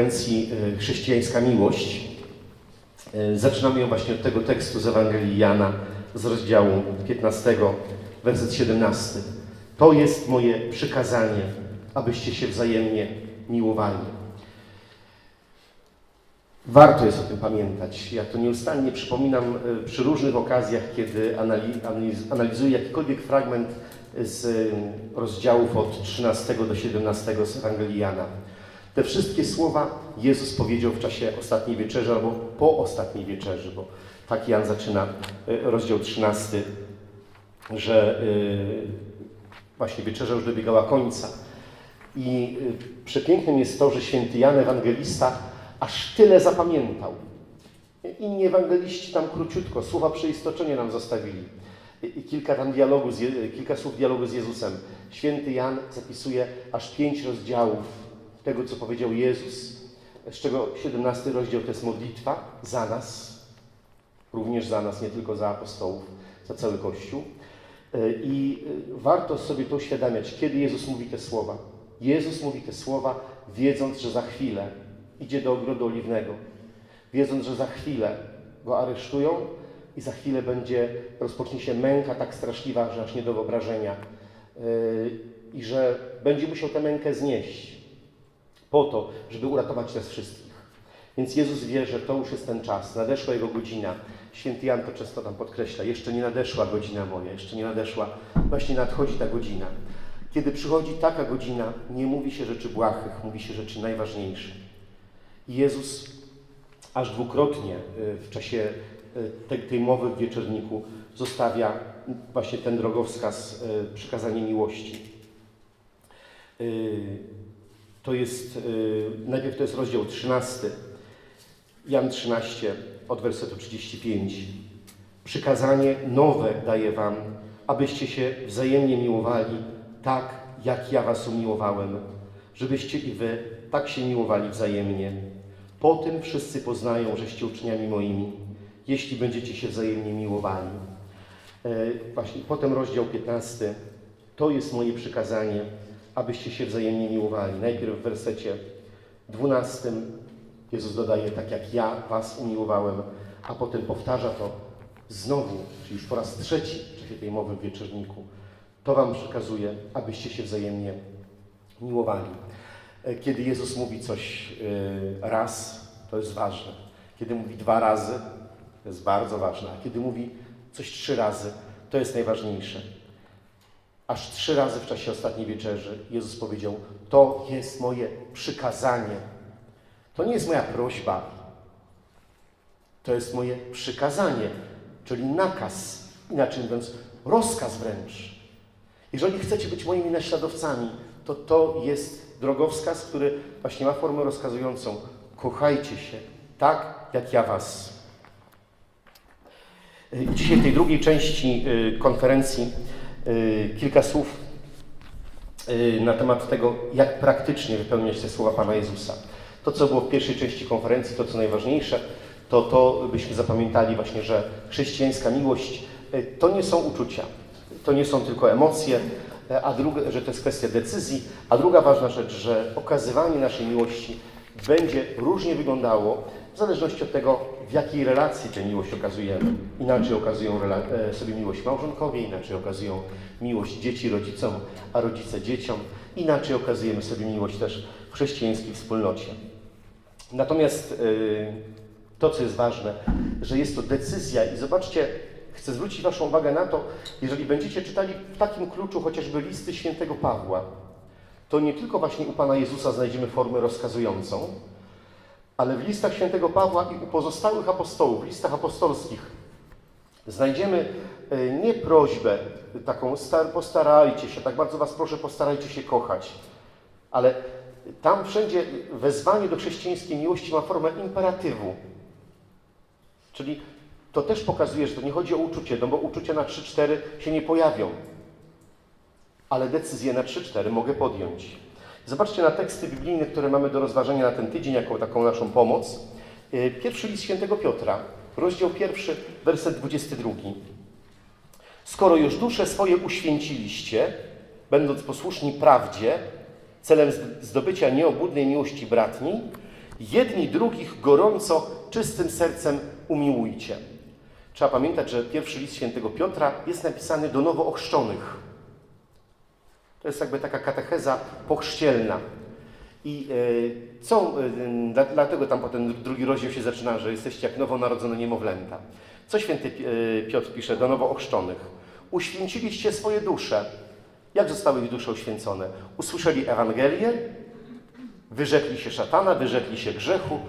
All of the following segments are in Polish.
konferencji e, Chrześcijańska Miłość. E, Zaczynamy ją właśnie od tego tekstu z Ewangelii Jana z rozdziału 15, werset 17. To jest moje przykazanie, abyście się wzajemnie miłowali. Warto jest o tym pamiętać. Ja to nieustannie przypominam e, przy różnych okazjach, kiedy anali- analiz- analizuję jakikolwiek fragment z rozdziałów od 13 do 17 z Ewangelii Jana. Te wszystkie słowa Jezus powiedział w czasie ostatniej wieczerzy albo po ostatniej wieczerzy, bo tak Jan zaczyna e, rozdział 13, że e, właśnie wieczerza już dobiegała końca. I y, przepięknym jest to, że święty Jan Ewangelista aż tyle zapamiętał. Inni ewangeliści tam króciutko, słowa przeistoczenia nam zostawili. I kilka tam dialogu, kilka słów dialogu z Jezusem. Święty Jan zapisuje aż pięć rozdziałów tego, co powiedział Jezus, z czego 17 rozdział to jest modlitwa za nas, również za nas, nie tylko za apostołów, za cały Kościół. E, I e, warto sobie to uświadamiać, kiedy Jezus mówi te słowa. Jezus mówi te słowa, wiedząc, że za chwilę idzie do ogrodu oliwnego, wiedząc, że za chwilę go aresztują i za chwilę będzie, rozpocznie się męka tak straszliwa, że aż nie do wyobrażenia. E, I że będzie musiał tę mękę znieść po to, żeby uratować nas wszystkich. Więc Jezus wie, że to już jest ten czas, nadeszła Jego godzina. Święty Jan to często tam podkreśla, jeszcze nie nadeszła godzina moja, jeszcze nie nadeszła, właśnie nadchodzi ta godzina. Kiedy przychodzi taka godzina, nie mówi się rzeczy błahych, mówi się rzeczy najważniejsze. I Jezus aż dwukrotnie y, w czasie y, tej, tej mowy w wieczorniku zostawia właśnie ten drogowskaz, y, przykazanie miłości. To jest, y, najpierw to jest rozdział 13, Jan 13, od wersetu 35. Przykazanie nowe daję wam, abyście się wzajemnie miłowali, tak jak ja was umiłowałem, żebyście i wy tak się miłowali wzajemnie. Po tym wszyscy poznają, żeście uczniami moimi, jeśli będziecie się wzajemnie miłowali. E, Właśnie potem rozdział 15. To jest moje przykazanie, abyście się wzajemnie miłowali. Najpierw w wersecie 12 Jezus dodaje, tak jak ja was umiłowałem, a potem powtarza to znowu, czyli już po raz trzeci w czasie tej mowy w wieczorniku. To wam przekazuję, abyście się wzajemnie miłowali. E, Kiedy Jezus mówi coś e, raz, to jest ważne. Kiedy mówi dwa razy, to jest bardzo ważne. A kiedy mówi coś trzy razy, to jest najważniejsze. Aż trzy razy w czasie ostatniej wieczerzy Jezus powiedział: To jest moje przykazanie. To nie jest moja prośba. To jest moje przykazanie, czyli nakaz, inaczej mówiąc, rozkaz wręcz. Jeżeli chcecie być moimi naśladowcami, to to jest drogowskaz, który właśnie ma formę rozkazującą. Kochajcie się tak, jak ja was. Dzisiaj w tej drugiej części y, konferencji kilka słów y, na temat tego, jak praktycznie wypełniać te słowa Pana Jezusa. To, co było w pierwszej części konferencji, to co najważniejsze, to to, byśmy zapamiętali właśnie, że chrześcijańska miłość y, to nie są uczucia, to nie są tylko emocje, y, a druga, że to jest kwestia decyzji, a druga ważna rzecz, że okazywanie naszej miłości będzie różnie wyglądało w zależności od tego, w jakiej relacji tę miłość okazujemy. Inaczej okazują e, sobie miłość małżonkowie, inaczej okazują miłość dzieci rodzicom, a rodzice dzieciom. Inaczej okazujemy sobie miłość też w chrześcijańskiej wspólnocie. Natomiast y, to, co jest ważne, że jest to decyzja i zobaczcie, chcę zwrócić Waszą uwagę na to, jeżeli będziecie czytali w takim kluczu chociażby listy świętego Pawła, to nie tylko właśnie u Pana Jezusa znajdziemy formę rozkazującą, ale w listach świętego Pawła i u pozostałych apostołów, w listach apostolskich, znajdziemy e, nie prośbę taką, star, postarajcie się, tak bardzo Was proszę, postarajcie się kochać, ale tam wszędzie wezwanie do chrześcijańskiej miłości ma formę imperatywu. Czyli to też pokazuje, że to nie chodzi o uczucie, no bo uczucia na 3-4 się nie pojawią, ale decyzję na 3-4 mogę podjąć. Zobaczcie na teksty biblijne, które mamy do rozważenia na ten tydzień, jako taką naszą pomoc. Yy, Pierwszy list świętego Piotra, rozdział pierwszy, werset 22. Skoro już dusze swoje uświęciliście, będąc posłuszni prawdzie, celem zd- zdobycia nieobłudnej miłości bratniej, Jedni drugich gorąco, czystym sercem umiłujcie. Trzeba pamiętać, że pierwszy list świętego Piotra jest napisany do nowo ochrzczonych. To jest jakby taka katecheza pochrzcielna. I e, co, e, dla- dlatego tam potem drugi rozdział się zaczyna, że jesteście jak nowonarodzone niemowlęta. Co święty e, Piotr pisze do nowo ochrzczonych? Uświęciliście swoje dusze. Jak zostały ich dusze uświęcone? Usłyszeli Ewangelię, wyrzekli się szatana, wyrzekli się grzechu,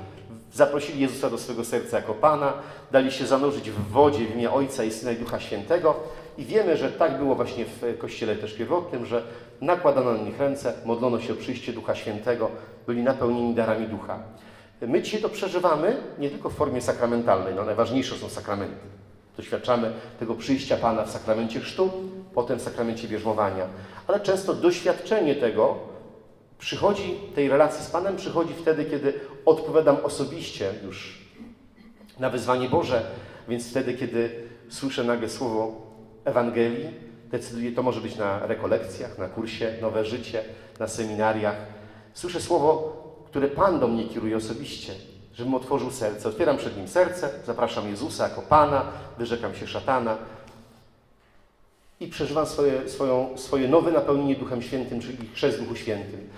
zaprosili Jezusa do swego serca jako Pana, dali się zanurzyć w wodzie w imię Ojca i Syna i Ducha Świętego i wiemy, że tak było właśnie w Kościele też pierwotnym, że nakładano na nich ręce, modlono się o przyjście Ducha Świętego, byli napełnieni darami Ducha. My dzisiaj to przeżywamy nie tylko w formie sakramentalnej, no najważniejsze są sakramenty. Doświadczamy tego przyjścia Pana w sakramencie chrztu, potem w sakramencie bierzmowania. Ale często doświadczenie tego przychodzi, tej relacji z Panem przychodzi wtedy, kiedy odpowiadam osobiście już na wyzwanie Boże, więc wtedy, kiedy słyszę nagle słowo Ewangelii, decyduję, to może być na rekolekcjach, na kursie Nowe Życie, na seminariach. Słyszę słowo, które Pan do mnie kieruje osobiście, żebym otworzył serce. Otwieram przed Nim serce, zapraszam Jezusa jako Pana, wyrzekam się szatana i przeżywam swoje, swoją, swoje nowe napełnienie Duchem Świętym, czyli chrzest Duchu Świętym.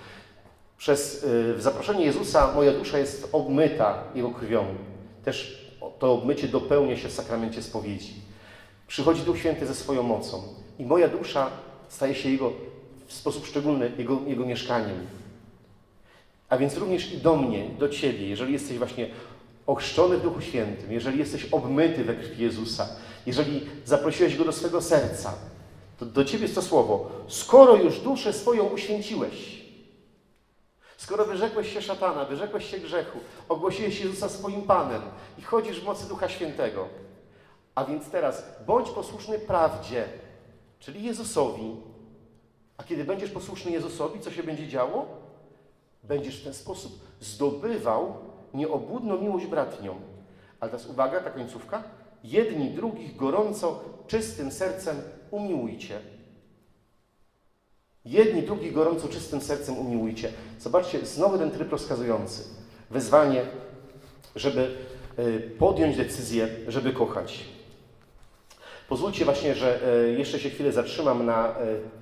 Przez y, zaproszenie Jezusa moja dusza jest obmyta Jego krwią. Też to obmycie dopełnia się w sakramencie spowiedzi. Przychodzi Duch Święty ze swoją mocą i moja dusza staje się Jego w sposób szczególny Jego, jego mieszkaniem. A więc również i do mnie, do Ciebie, jeżeli jesteś właśnie ochrzczony w Duchu Świętym, jeżeli jesteś obmyty we krwi Jezusa, jeżeli zaprosiłeś Go do swego serca, to do Ciebie jest to słowo. Skoro już duszę swoją uświęciłeś, skoro wyrzekłeś się szatana, wyrzekłeś się grzechu, ogłosiłeś Jezusa swoim Panem i chodzisz w mocy Ducha Świętego, a więc teraz bądź posłuszny prawdzie, czyli Jezusowi. A kiedy będziesz posłuszny Jezusowi, co się będzie działo? Będziesz w ten sposób zdobywał nieobłudną miłość bratnią. Ale teraz uwaga, ta końcówka. Jedni drugich gorąco, czystym sercem umiłujcie. Jedni drugich gorąco, czystym sercem umiłujcie. Zobaczcie, znowu ten tryb rozkazujący. Wezwanie, żeby y, podjąć decyzję, żeby kochać. Pozwólcie właśnie, że e, jeszcze się chwilę zatrzymam na, e,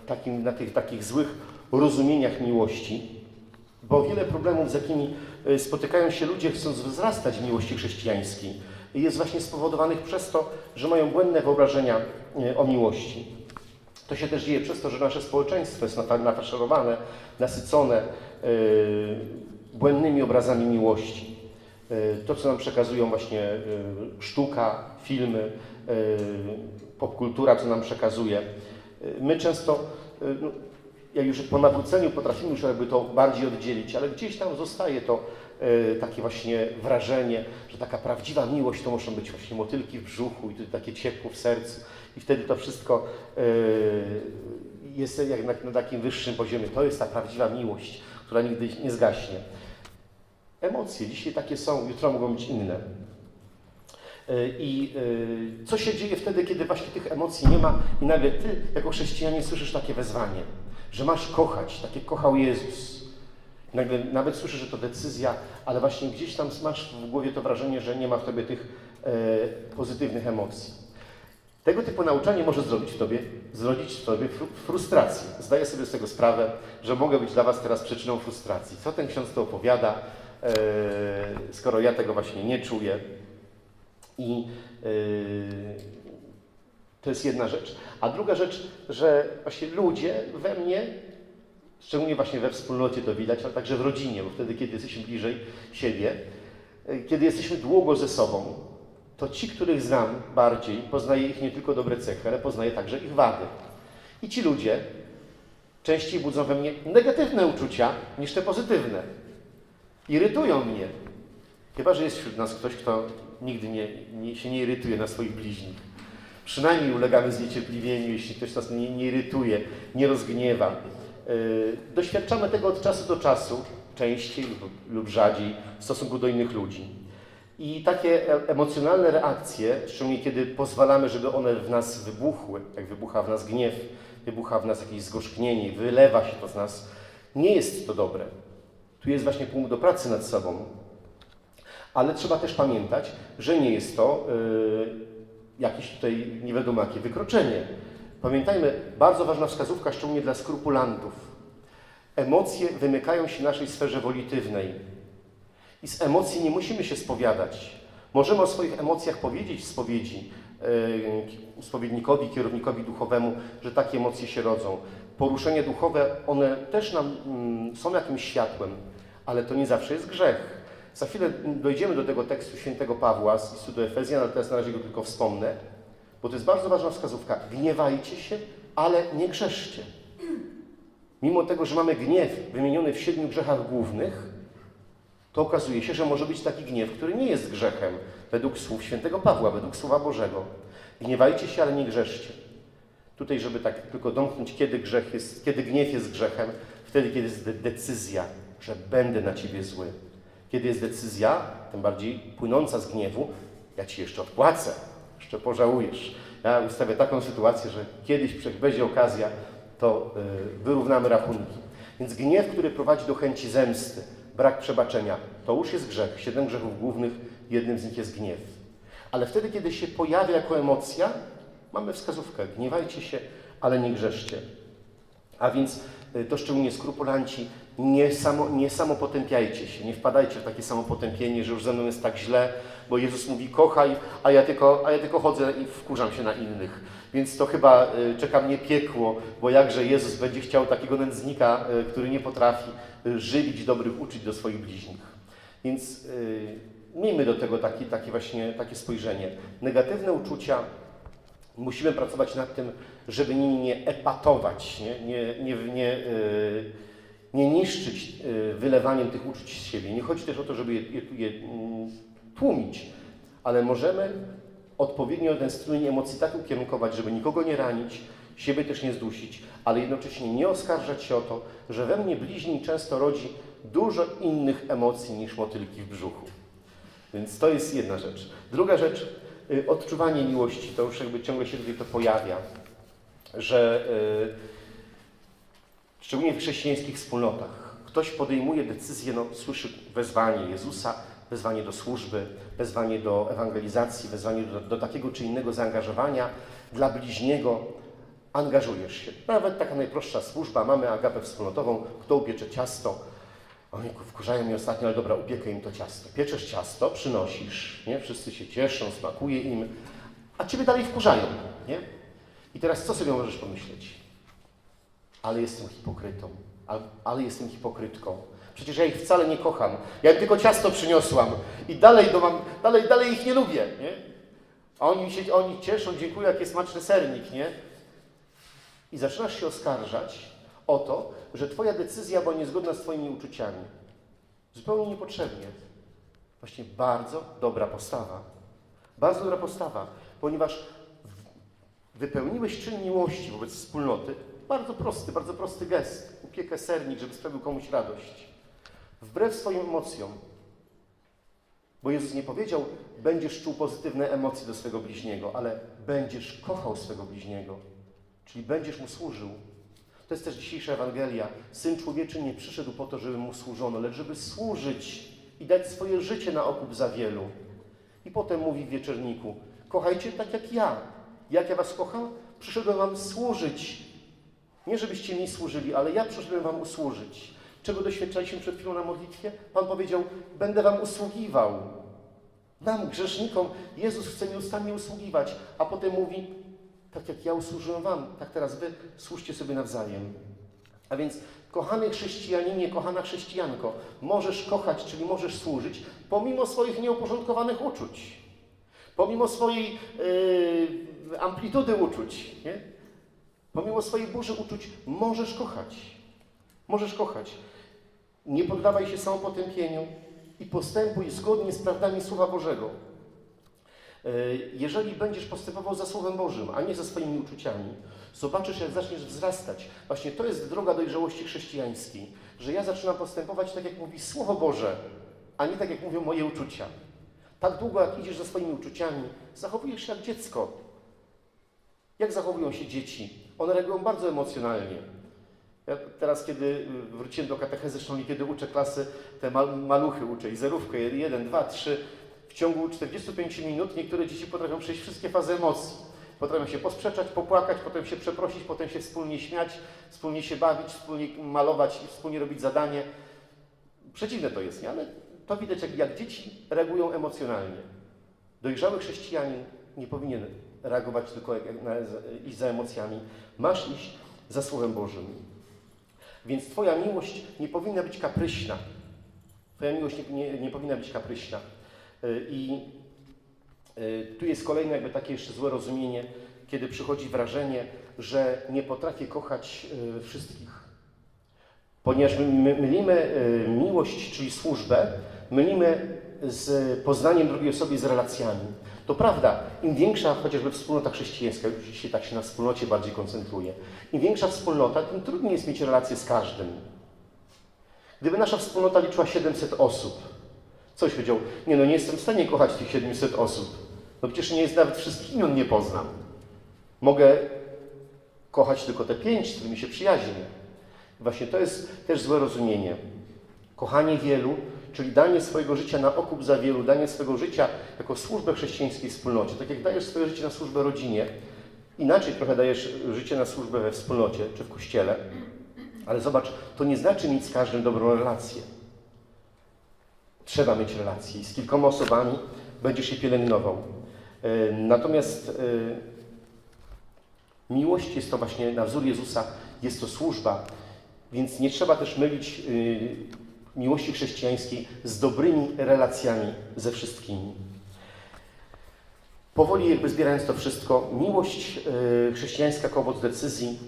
takim, na tych takich złych rozumieniach miłości, bo wiele problemów, z jakimi e, spotykają się ludzie, chcąc wzrastać w miłości chrześcijańskiej, jest właśnie spowodowanych przez to, że mają błędne wyobrażenia o miłości. To się też dzieje przez to, że nasze społeczeństwo jest nafa- nafaszerowane, nasycone błędnymi obrazami miłości. To, co nam przekazują właśnie sztuka, filmy, popkultura, co nam przekazuje. E, My często, e, no, jak już po nawróceniu potrafimy już jakby to bardziej oddzielić, ale gdzieś tam zostaje to takie właśnie wrażenie, że taka prawdziwa miłość to muszą być właśnie motylki w brzuchu i takie ciepło w sercu i wtedy to wszystko jest na takim wyższym poziomie. To jest ta prawdziwa miłość, która nigdy nie zgaśnie. Emocje dzisiaj takie są, jutro mogą być inne. I e, co się dzieje wtedy, kiedy właśnie tych emocji nie ma i nagle ty, jako chrześcijanin, słyszysz takie wezwanie, że masz kochać, takie kochał Jezus. Nagle nawet słyszysz, że to decyzja, ale właśnie gdzieś tam masz w głowie to wrażenie, że nie ma w tobie tych e, pozytywnych emocji. Tego typu nauczanie może zrobić w tobie, zrodzić w tobie fru- frustrację. Zdaję sobie z tego sprawę, że mogę być dla was teraz przyczyną frustracji. Co ten ksiądz to opowiada, e, skoro ja tego właśnie nie czuję. I yy, to jest jedna rzecz. A druga rzecz, że właśnie ludzie we mnie, szczególnie właśnie we wspólnocie to widać, ale także w rodzinie, bo wtedy, kiedy jesteśmy bliżej siebie, yy, kiedy jesteśmy długo ze sobą, to ci, których znam bardziej, poznaję ich nie tylko dobre cechy, ale poznaję także ich wady. I ci ludzie częściej budzą we mnie negatywne uczucia niż te pozytywne. Irytują mnie. Chyba, że jest wśród nas ktoś, kto nigdy nie, nie, się nie irytuje na swoich bliźnich. Przynajmniej ulegamy zniecierpliwieniu, jeśli ktoś nas nie, nie irytuje, nie rozgniewa. Yy, doświadczamy tego od czasu do czasu, częściej lub, lub rzadziej w stosunku do innych ludzi. I takie e- emocjonalne reakcje, szczególnie kiedy pozwalamy, żeby one w nas wybuchły, jak wybucha w nas gniew, wybucha w nas jakieś zgorzknienie, wylewa się to z nas, nie jest to dobre. Tu jest właśnie punkt do pracy nad sobą, Ale trzeba też pamiętać, że nie jest to y, jakieś tutaj nie wiadomo jakie wykroczenie. Pamiętajmy, bardzo ważna wskazówka, szczególnie dla skrupulantów. Emocje wymykają się naszej sferze wolitywnej. I z emocji nie musimy się spowiadać. Możemy o swoich emocjach powiedzieć w spowiedzi yy, spowiednikowi, kierownikowi duchowemu, że takie emocje się rodzą. Poruszenia duchowe, one też nam mm, są jakimś światłem, ale to nie zawsze jest grzech. Za chwilę dojdziemy do tego tekstu świętego Pawła z listu do Efezjan, ale teraz na razie go tylko wspomnę, bo to jest bardzo ważna wskazówka. Gniewajcie się, ale nie grzeszcie. Mimo tego, że mamy gniew wymieniony w siedmiu grzechach głównych, to okazuje się, że może być taki gniew, który nie jest grzechem, według słów świętego Pawła, według Słowa Bożego. Gniewajcie się, ale nie grzeszcie. Tutaj, żeby tak tylko domknąć, kiedy grzech jest, kiedy gniew jest grzechem, wtedy, kiedy jest de- decyzja, że będę na ciebie zły. Kiedy jest decyzja, tym bardziej płynąca z gniewu, ja ci jeszcze odpłacę, jeszcze pożałujesz. Ja ustawię taką sytuację, że kiedyś, będzie okazja, to y, wyrównamy rachunki. Więc gniew, który prowadzi do chęci zemsty, brak przebaczenia, to już jest grzech. Siedem grzechów głównych, jednym z nich jest gniew. Ale wtedy, kiedy się pojawia jako emocja, mamy wskazówkę. Gniewajcie się, ale nie grzeszcie. A więc y, to szczególnie skrupulanci, nie, samo, nie samopotępiajcie się, nie wpadajcie w takie samopotępienie, że już ze mną jest tak źle, bo Jezus mówi kochaj, a ja tylko, a ja tylko chodzę i wkurzam się na innych. Więc to chyba y, czeka mnie piekło, bo jakże Jezus będzie chciał takiego nędznika, y, który nie potrafi y, żywić dobrych uczuć do swoich bliźnich. Więc y, miejmy do tego taki, takie właśnie takie spojrzenie. Negatywne uczucia musimy pracować nad tym, żeby nimi nie epatować, nie, nie, nie, nie, yy, nie niszczyć yy, wylewaniem tych uczuć z siebie. Nie chodzi też o to, żeby je, je, je mm, tłumić, ale możemy odpowiednio ten strumień emocji tak ukierunkować, żeby nikogo nie ranić, siebie też nie zdusić, ale jednocześnie nie oskarżać się o to, że we mnie bliźni często rodzi dużo innych emocji niż motylki w brzuchu. Więc to jest jedna rzecz. Druga rzecz, y, odczuwanie miłości, to już jakby ciągle się tutaj to pojawia, że y, szczególnie w chrześcijańskich wspólnotach ktoś podejmuje decyzję, no, słyszy wezwanie Jezusa, wezwanie do służby, wezwanie do ewangelizacji, wezwanie do, do takiego czy innego zaangażowania dla bliźniego, angażujesz się. Nawet taka najprostsza służba, mamy agapę wspólnotową, kto upiecze ciasto, oni wkurzają mnie ostatnio, ale dobra, upiekę im to ciasto. Pieczesz ciasto, przynosisz, nie? Wszyscy się cieszą, smakuje im, a ciebie dalej wkurzają, nie? I teraz co sobie możesz pomyśleć? Ale jestem hipokrytą, ale, jestem hipokrytką. Przecież ja ich wcale nie kocham. Ja im tylko ciasto przyniosłam i dalej, do mam, dalej, dalej ich nie lubię, nie? A oni się oni cieszą, dziękuję, jaki smaczny sernik, nie? I zaczynasz się oskarżać o to, że Twoja decyzja była niezgodna z Twoimi uczuciami. Zupełnie niepotrzebnie. Właśnie bardzo dobra postawa. Bardzo dobra postawa, ponieważ wypełniłeś czyn miłości wobec wspólnoty. Bardzo prosty, bardzo prosty gest. Upiekę sernik, żeby sprawił komuś radość. Wbrew swoim emocjom. Bo Jezus nie powiedział, będziesz czuł pozytywne emocje do swego bliźniego, ale będziesz kochał swego bliźniego. Czyli będziesz mu służył. To jest też dzisiejsza Ewangelia. Syn człowieczy nie przyszedł po to, żeby mu służono, lecz żeby służyć i dać swoje życie na okup za wielu. I potem mówi w wieczerniku: Kochajcie tak jak ja. Jak ja was kocham? Przyszedłem wam służyć. Nie żebyście mi służyli, ale ja przyszedłem wam usłużyć. Czego doświadczaliśmy przed chwilą na modlitwie? Pan powiedział: Będę wam usługiwał. Nam, grzesznikom, Jezus chce nieustannie usługiwać, a potem mówi: Tak jak ja usłużyłem wam, tak teraz wy służcie sobie nawzajem. A więc, kochany chrześcijaninie, kochana chrześcijanko, możesz kochać, czyli możesz służyć, pomimo swoich nieuporządkowanych uczuć, pomimo swojej yy, amplitudy uczuć, nie? Pomimo swojej burzy uczuć, możesz kochać. Możesz kochać. Nie poddawaj się samopotępieniu i postępuj zgodnie z prawdami Słowa Bożego. Yy, Jeżeli będziesz postępował za Słowem Bożym, a nie za swoimi uczuciami, zobaczysz, jak zaczniesz wzrastać. Właśnie to jest droga dojrzałości chrześcijańskiej, że ja zaczynam postępować tak, jak mówi Słowo Boże, a nie tak, jak mówią moje uczucia. Tak długo, jak idziesz za swoimi uczuciami, zachowujesz się jak dziecko. Jak zachowują się dzieci? One reagują bardzo emocjonalnie. Ja teraz, kiedy y, wróciłem do katechezy, zresztą kiedy uczę klasy, te mal, maluchy uczę i zerówkę, jeden, dwa, trzy, w ciągu 45 minut niektóre dzieci potrafią przejść wszystkie fazy emocji. Potrafią się posprzeczać, popłakać, potem się przeprosić, potem się wspólnie śmiać, wspólnie się bawić, wspólnie malować, wspólnie robić zadanie. Przeciwne to jest, nie? ale to widać, jak, jak dzieci reagują emocjonalnie. Dojrzały chrześcijanin nie powinien reagować tylko iść za emocjami. Masz iść za Słowem Bożym. Więc Twoja miłość nie powinna być kapryśna. Twoja miłość nie, nie, powinna być kapryśna. Y, I y, tu jest kolejne jakby takie jeszcze złe rozumienie, kiedy przychodzi wrażenie, że nie potrafię kochać y, wszystkich. Ponieważ my, my mylimy miłość, czyli służbę, mylimy z poznaniem drugiej osoby, z relacjami. To prawda, im większa chociażby wspólnota chrześcijańska, już dzisiaj tak się na wspólnocie bardziej koncentruje, im większa wspólnota, tym trudniej jest mieć relacje z każdym. Gdyby nasza wspólnota liczyła 700 osób, coś powiedział, nie no nie jestem w stanie kochać tych 700 osób. No przecież nie jest nawet wszystkich imion nie poznam. Mogę kochać tylko te pięć, z którymi się przyjaźnię. Właśnie to jest też złe rozumienie. Kochanie wielu, czyli danie swojego życia na okup za wielu, danie swojego życia jako służbę chrześcijańskiej wspólnocie. Tak jak dajesz swoje życie na służbę rodzinie, inaczej trochę dajesz życie na służbę we wspólnocie czy w kościele, ale zobacz, to nie znaczy mieć z każdym dobrą relację. Trzeba mieć relacje i z kilkoma osobami będziesz je pielęgnował. E, Natomiast e, miłość jest to właśnie na wzór Jezusa, jest to służba, więc nie trzeba też mylić y, miłości chrześcijańskiej z dobrymi relacjami ze wszystkimi. Powoli jakby zbierając to wszystko, miłość y, chrześcijańska jako owoc decyzji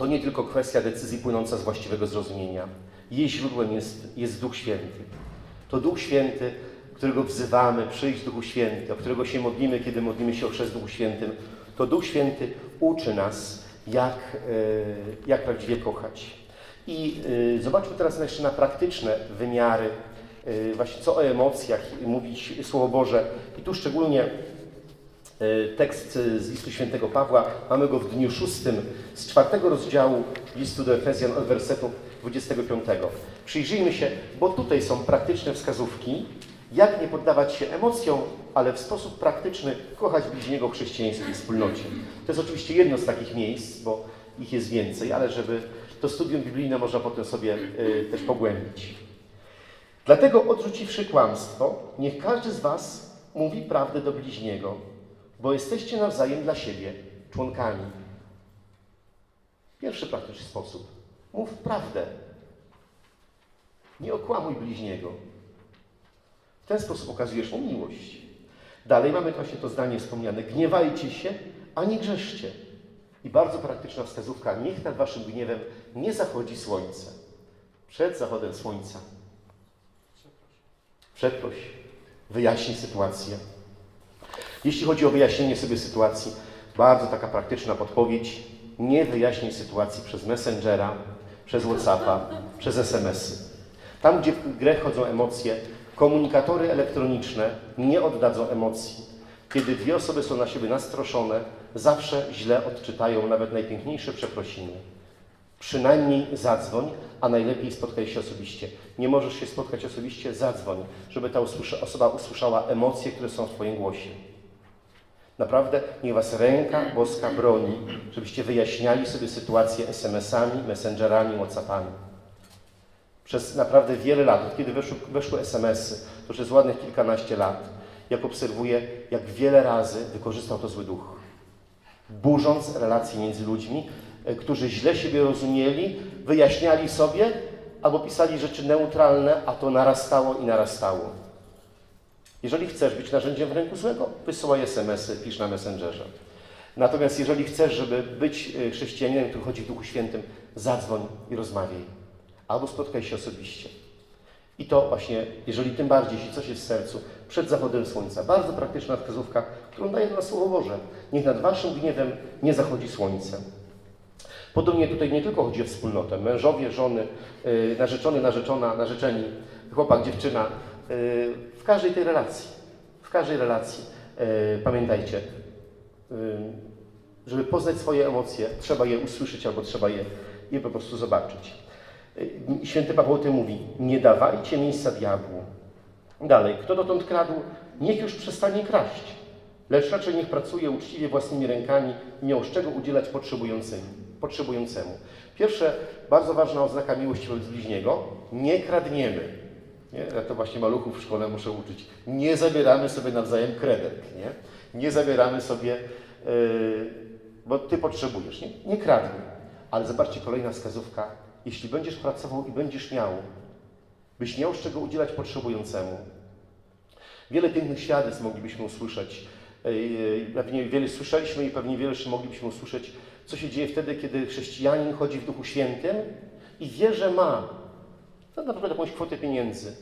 to nie tylko kwestia decyzji płynąca z właściwego zrozumienia. Jej źródłem jest, jest Duch Święty. To Duch Święty, którego wzywamy, przyjdź Duchu Święty, o którego się modlimy, kiedy modlimy się o chrzest Duchu Świętym, to Duch Święty uczy nas, jak, y, jak prawdziwie kochać. I y, zobaczmy teraz jeszcze na praktyczne wymiary, y, właśnie co o emocjach mówić Słowo Boże. I tu szczególnie y, tekst z listu świętego Pawła, mamy go w dniu szóstym z czwartego rozdziału listu do Efezjan od wersetu 25. Przyjrzyjmy się, bo tutaj są praktyczne wskazówki, jak nie poddawać się emocjom, ale w sposób praktyczny kochać bliźniego w chrześcijańskiej wspólnocie. To jest oczywiście jedno z takich miejsc, bo ich jest więcej, ale żeby to studium biblijne można potem sobie y, też pogłębić. Dlatego odrzuciwszy kłamstwo, niech każdy z Was mówi prawdę do bliźniego, bo jesteście nawzajem dla siebie członkami. Pierwszy praktyczny sposób. Mów prawdę. Nie okłamuj bliźniego. W ten sposób okazujesz mu miłość. Dalej mamy właśnie to zdanie wspomniane. Gniewajcie się, a nie grzeszcie. I bardzo praktyczna wskazówka. Niech nad waszym gniewem nie zachodzi słońce. Przed zachodem słońca. Przeproś. Wyjaśnij sytuację. Jeśli chodzi o wyjaśnienie sobie sytuacji, bardzo taka praktyczna podpowiedź. Nie wyjaśnij sytuacji przez Messengera, przez Whatsappa, przez SMS-y. Tam, gdzie w grę chodzą emocje, komunikatory elektroniczne nie oddadzą emocji. Kiedy dwie osoby są na siebie nastroszone, zawsze źle odczytają nawet najpiękniejsze przeprosiny. Przynajmniej zadzwoń, a najlepiej spotkaj się osobiście. Nie możesz się spotkać osobiście, zadzwoń, żeby ta osoba usłyszała emocje, które są w Twoim głosie. Naprawdę niech Was ręka boska broni, żebyście wyjaśniali sobie sytuację SMS-ami, messengerami, Whatsappami. Przez naprawdę wiele lat, od kiedy weszły, weszły SMS-y, to przez ładnych kilkanaście lat, jak obserwuję, jak wiele razy wykorzystał to zły duch. Burząc relacje między ludźmi, e, którzy źle siebie rozumieli, wyjaśniali sobie albo pisali rzeczy neutralne, a to narastało i narastało. Jeżeli chcesz być narzędziem w ręku złego, wysyłaj SMS-y, pisz na Messengerze. Natomiast jeżeli chcesz, żeby być e, chrześcijaninem, który chodzi w Duchu Świętym, zadzwoń i rozmawiaj. Albo spotkaj się osobiście. I to właśnie, jeżeli tym bardziej, jeśli coś jest w sercu, przed zachodem słońca. Bardzo praktyczna wskazówka, którą daje nam Słowo Boże. Niech nad waszym gniewem nie zachodzi słońce. Podobnie tutaj nie tylko chodzi o wspólnotę. Mężowie, żony, yy, narzeczony, narzeczona, narzeczeni, chłopak, dziewczyna. Yy, w każdej tej relacji, w każdej relacji yy, pamiętajcie, żeby poznać swoje emocje, trzeba je usłyszeć albo trzeba je je po prostu zobaczyć. Y, Święty Paweł o tym mówi, nie dawajcie miejsca diabłu. Dalej, kto dotąd kradł, niech już przestanie kraść, lecz raczej niech pracuje uczciwie własnymi rękami miał z czego udzielać potrzebującemu. Pierwsze, bardzo ważna oznaka miłości wobec bliźniego, nie kradniemy. Nie? Ja to właśnie maluchów w szkole muszę uczyć. Nie zabieramy sobie nawzajem kredet, nie? Nie zabieramy sobie, yy, bo ty potrzebujesz, nie? Nie kradnij. Ale zobaczcie, kolejna wskazówka. Jeśli będziesz pracował i będziesz miał, byś miał z czego udzielać potrzebującemu. Wiele pięknych świadectw moglibyśmy usłyszeć. Yy, Pewnie wiele słyszeliśmy i pewnie wiele jeszcze moglibyśmy usłyszeć, co się dzieje wtedy, kiedy chrześcijanin chodzi w Duchu Świętym i wie, że ma no, na przykład jakąś kwotę pieniędzy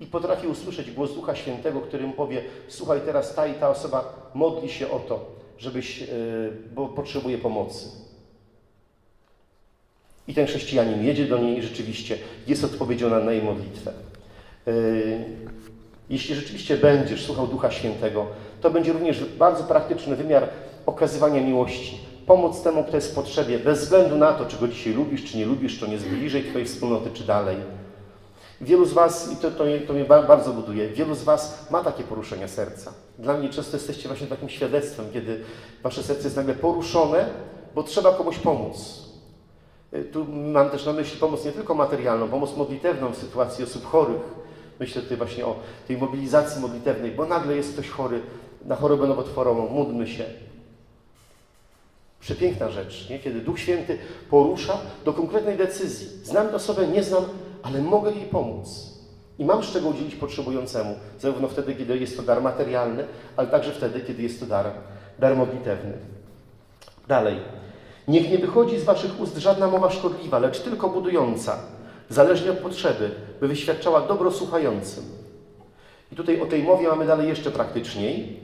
i potrafi usłyszeć głos Ducha Świętego, który mu powie, słuchaj, teraz ta i ta osoba modli się o to, żebyś, yy, bo potrzebuje pomocy. I ten chrześcijanin jedzie do niej i rzeczywiście jest odpowiedzią na, jej modlitwę. Yy, Jeśli rzeczywiście będziesz słuchał Ducha Świętego, to będzie również bardzo praktyczny wymiar okazywania miłości. Pomoc temu, kto jest w potrzebie, bez względu na to, czy go dzisiaj lubisz, czy nie lubisz, czy on jest bliżej Twojej wspólnoty, czy dalej. Wielu z Was, i to, to, to mnie ba- bardzo buduje, wielu z Was ma takie poruszenia serca. Dla mnie często jesteście właśnie takim świadectwem, kiedy Wasze serce jest nagle poruszone, bo trzeba komuś pomóc. Y, Tu mam też na myśli pomoc nie tylko materialną, pomoc modlitewną w sytuacji osób chorych. Myślę tutaj właśnie o tej mobilizacji modlitewnej, bo nagle jest ktoś chory na chorobę nowotworową, módlmy się. Przepiękna rzecz, nie? kiedy Duch Święty porusza do konkretnej decyzji. Znam tę osobę, nie znam, ale mogę jej pomóc. I mam z czego udzielić potrzebującemu, zarówno wtedy, kiedy jest to dar materialny, ale także wtedy, kiedy jest to dar, dar modlitewny. Dalej. Niech nie wychodzi z waszych ust żadna mowa szkodliwa, lecz tylko budująca, zależnie od potrzeby, by wyświadczała dobro słuchającym. I tutaj o tej mowie mamy dalej jeszcze praktyczniej.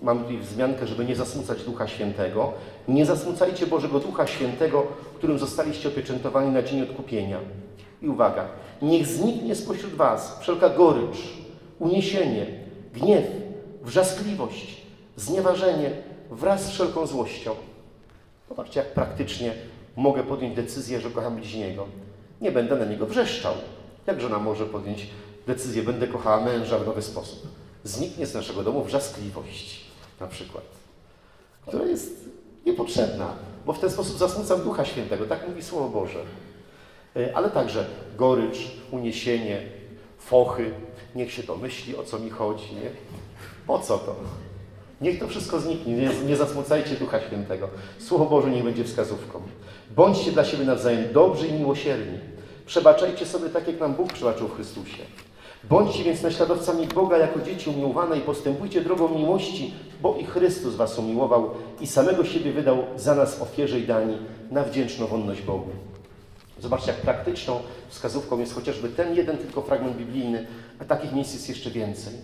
Mam tutaj wzmiankę, żeby nie zasmucać Ducha Świętego. Nie zasmucajcie Bożego Ducha Świętego, którym zostaliście opieczętowani na dzień odkupienia. I uwaga, niech zniknie spośród was wszelka gorycz, uniesienie, gniew, wrzaskliwość, znieważenie wraz z wszelką złością. Zobaczcie, jak praktycznie mogę podjąć decyzję, że kocham bliźniego. Nie będę na niego wrzeszczał. Jak żona może podjąć decyzję, będę kochała męża w nowy sposób? Zniknie z naszego domu wrzaskliwość, na przykład, która jest niepotrzebna, bo w ten sposób zasmucam Ducha Świętego. Tak mówi Słowo Boże. E, Ale także gorycz, uniesienie, fochy. Niech się domyśli, o co mi chodzi. Nie? Po co to? Niech to wszystko zniknie, nie, nie zasmucajcie Ducha Świętego. Słowo Boże niech będzie wskazówką. Bądźcie dla siebie nawzajem dobrzy i miłosierni. Przebaczajcie sobie tak, jak nam Bóg przebaczył w Chrystusie. Bądźcie więc naśladowcami Boga jako dzieci umiłowane i postępujcie drogą miłości, bo i Chrystus was umiłował i samego siebie wydał za nas ofierze i dani na wdzięczną wonność Bogu. Zobaczcie, jak praktyczną wskazówką jest chociażby ten jeden tylko fragment biblijny, a takich miejsc jest jeszcze więcej.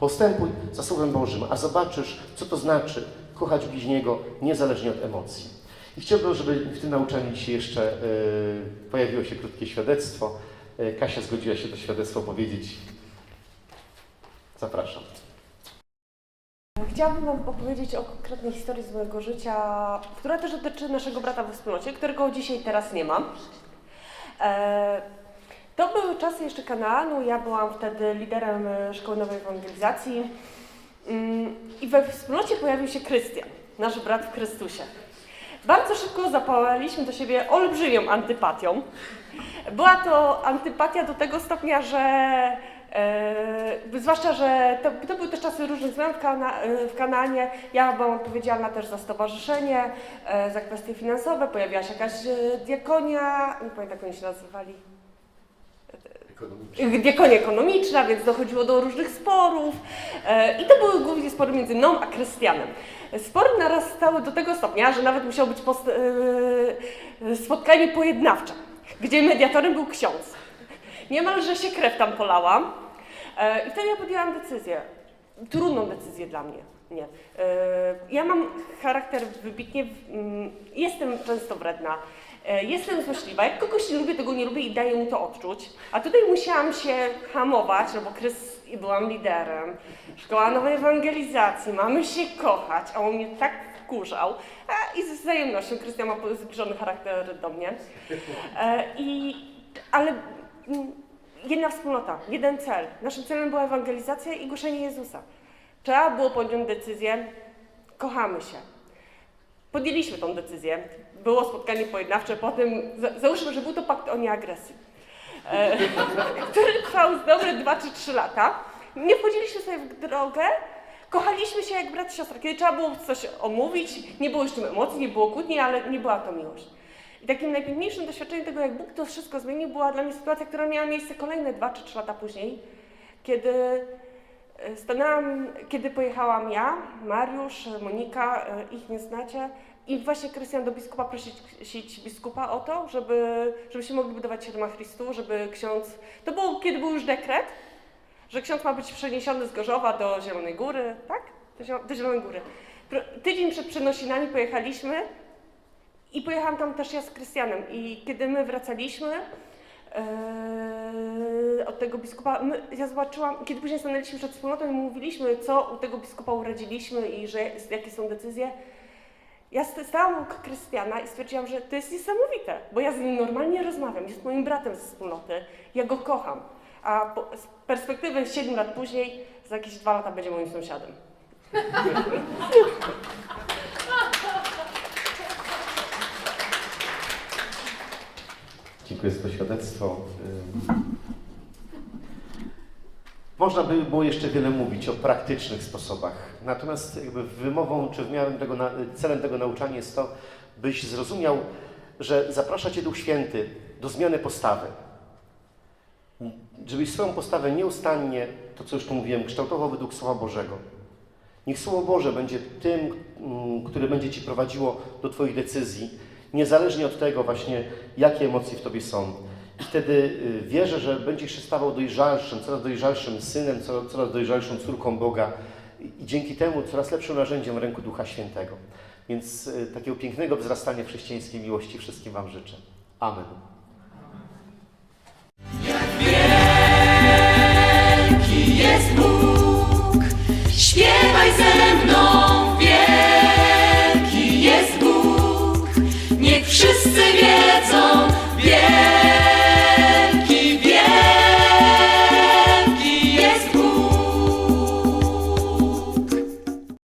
Postępuj za Słowem Bożym, a zobaczysz, co to znaczy kochać bliźniego niezależnie od emocji. I chciałbym, żeby w tym nauczaniu dzisiaj jeszcze e, pojawiło się krótkie świadectwo. E, Kasia zgodziła się to świadectwo powiedzieć. Zapraszam. Chciałabym Wam opowiedzieć o konkretnej historii z mojego życia, która też dotyczy naszego brata we wspólnocie, którego dzisiaj teraz nie mam. E, to były czasy jeszcze Kanaanu, ja byłam wtedy liderem e, Szkoły Nowej Ewangelizacji Mm, i we wspólnocie pojawił się Krystian, nasz brat w Chrystusie. Bardzo szybko zapałaliśmy do siebie olbrzymią antypatią. Była to antypatia do tego stopnia, że e, zwłaszcza, że to, to były też czasy różnych zmian w, Kana, e, w. Ja byłam odpowiedzialna też za stowarzyszenie, za kwestie finansowe. Pojawiła się jakaś diakonia, nie pamiętam jak oni się nazywali, diakonia ekonomiczna, więc dochodziło do różnych sporów. E, I to były głównie spory między mną a Krystianem. Spory narastały do tego stopnia, że nawet musiało być e, spotkanie pojednawcze, gdzie mediatorem był ksiądz. Niemalże się krew tam polała. E, I wtedy ja podjęłam decyzję, trudną decyzję dla mnie. Nie. Ja mam charakter wybitnie, jestem często wredna, jestem złośliwa. Jak kogoś nie lubię, tego nie lubię i daję mu to odczuć. A tutaj musiałam się hamować, no bo Krys byłam liderem. Szkoła Nowej Ewangelizacji, mamy się kochać, a on mnie tak wkurzał. A i z wzajemnością. Krystian ma zbliżony charakter do mnie. E, I, ale mm, jedna wspólnota, jeden cel. Naszym celem była ewangelizacja i głoszenie Jezusa. Trzeba było podjąć decyzję, kochamy się. Podjęliśmy tą decyzję. Było spotkanie pojednawcze, potem za- załóżmy, że był to pakt o nieagresji, e, który trwał z dobre 2 czy 3 lata. Nie wchodziliśmy sobie w drogę, kochaliśmy się jak brat i siostra. Kiedy trzeba było coś omówić, nie było jeszcze emocji, nie było kłótni, ale nie była to miłość. I takim najpiękniejszym doświadczeniem tego, jak Bóg to wszystko zmienił, była dla mnie sytuacja, która miała miejsce kolejne 2 czy 3 lata później, kiedy e, stanęłam, kiedy pojechałam ja, Mariusz, Monika, e, ich nie znacie, i właśnie Krystian do biskupa prosić biskupa o to, żeby, żebyśmy mogli budować się do Chrystu, żeby ksiądz. To było, kiedy był już dekret, że ksiądz ma być przeniesiony z Gorzowa do Zielonej Góry, tak? Do, Zielo- do Zielonej Góry. Tydzień przed przenosinami pojechaliśmy i pojechałam tam też ja z Krystianem. I kiedy my wracaliśmy e, od tego biskupa, my, ja zobaczyłam, kiedy później stanęliśmy przed wspólnotą i mówiliśmy, co u tego biskupa uradziliśmy i że, jakie są decyzje. Ja st- stałam obok Krystiana i stwierdziłam, że to jest niesamowite, bo ja z nim normalnie rozmawiam, jest moim bratem ze wspólnoty, ja go kocham. A po, z perspektywy 7 lat później, za jakieś 2 lata będzie moim sąsiadem. Dziękuję za to świadectwo. Można by było jeszcze wiele mówić o praktycznych sposobach, natomiast jakby wymową czy wymiarem tego, na- celem tego nauczania jest to, byś zrozumiał, że zaprasza Cię Duch Święty do zmiany postawy. Żebyś swoją postawę nieustannie, to co już tu mówiłem, kształtował według Słowa Bożego. Niech Słowo Boże będzie tym, mm, które będzie Ci prowadziło do Twoich decyzji, niezależnie od tego właśnie, jakie emocje w Tobie są. I wtedy y, wierzę, że będziesz się stawał dojrzalszym, coraz dojrzalszym synem, coraz, coraz dojrzalszą córką Boga i dzięki temu coraz lepszym narzędziem w ręku Ducha Świętego. Więc y, takiego pięknego wzrastania w chrześcijańskiej miłości wszystkim Wam życzę. Amen. Jak wielki jest Bóg, śpiewaj ze mną, wielki jest Bóg, niech wszyscy wiedzą, wielki.